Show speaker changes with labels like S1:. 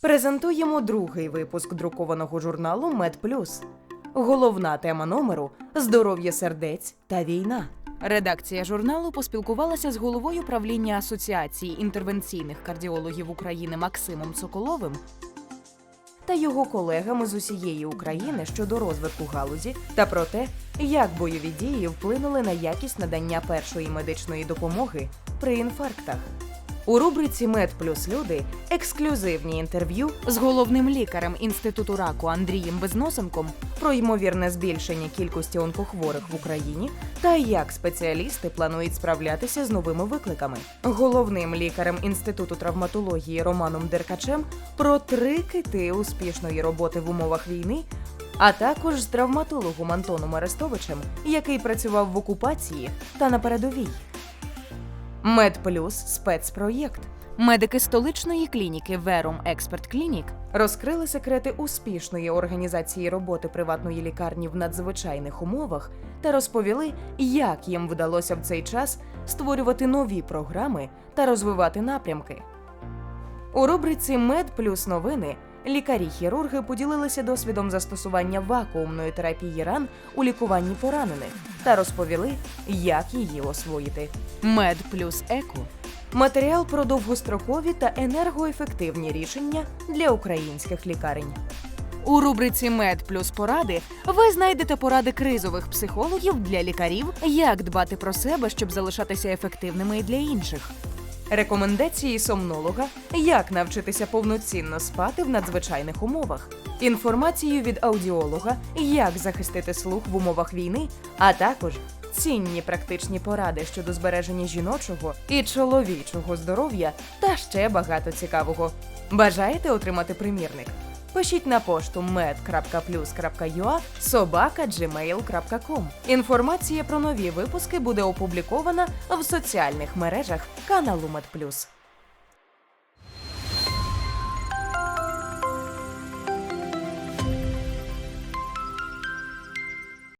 S1: Презентуємо другий випуск друкованого журналу «Медплюс». Головна тема номеру здоров'я сердець та війна.
S2: Редакція журналу поспілкувалася з головою правління Асоціації інтервенційних кардіологів України Максимом Соколовим
S1: та його колегами з усієї України щодо розвитку галузі та про те, як бойові дії вплинули на якість надання першої медичної допомоги при інфарктах. У рубриці Мед плюс люди ексклюзивні інтерв'ю
S2: з головним лікарем Інституту раку Андрієм Безносенком
S1: про ймовірне збільшення кількості онкохворих в Україні та як спеціалісти планують справлятися з новими викликами. Головним лікарем Інституту травматології Романом Деркачем про три кити успішної роботи в умовах війни. А також з травматологом Антоном Арестовичем, який працював в окупації та на передовій. Медплюс спецпроєкт
S2: медики столичної клініки Верум Експерт Клінік
S1: розкрили секрети успішної організації роботи приватної лікарні в надзвичайних умовах та розповіли, як їм вдалося в цей час створювати нові програми та розвивати напрямки. У рубриці Мед плюс новини лікарі-хірурги поділилися досвідом застосування вакуумної терапії ран у лікуванні поранених та розповіли, як її освоїти.
S2: Мед плюс Еко.
S1: Матеріал про довгострокові та енергоефективні рішення для українських лікарень.
S2: У рубриці Мед плюс поради ви знайдете поради кризових психологів для лікарів, як дбати про себе, щоб залишатися ефективними і для інших.
S1: Рекомендації сомнолога, як навчитися повноцінно спати в надзвичайних умовах, інформацію від аудіолога, як захистити слух в умовах війни, а також цінні практичні поради щодо збереження жіночого і чоловічого здоров'я та ще багато цікавого. Бажаєте отримати примірник? Пишіть на пошту med.plus.ua sobaka.gmail.com. Інформація про нові випуски буде опублікована в соціальних мережах каналу Медплюс.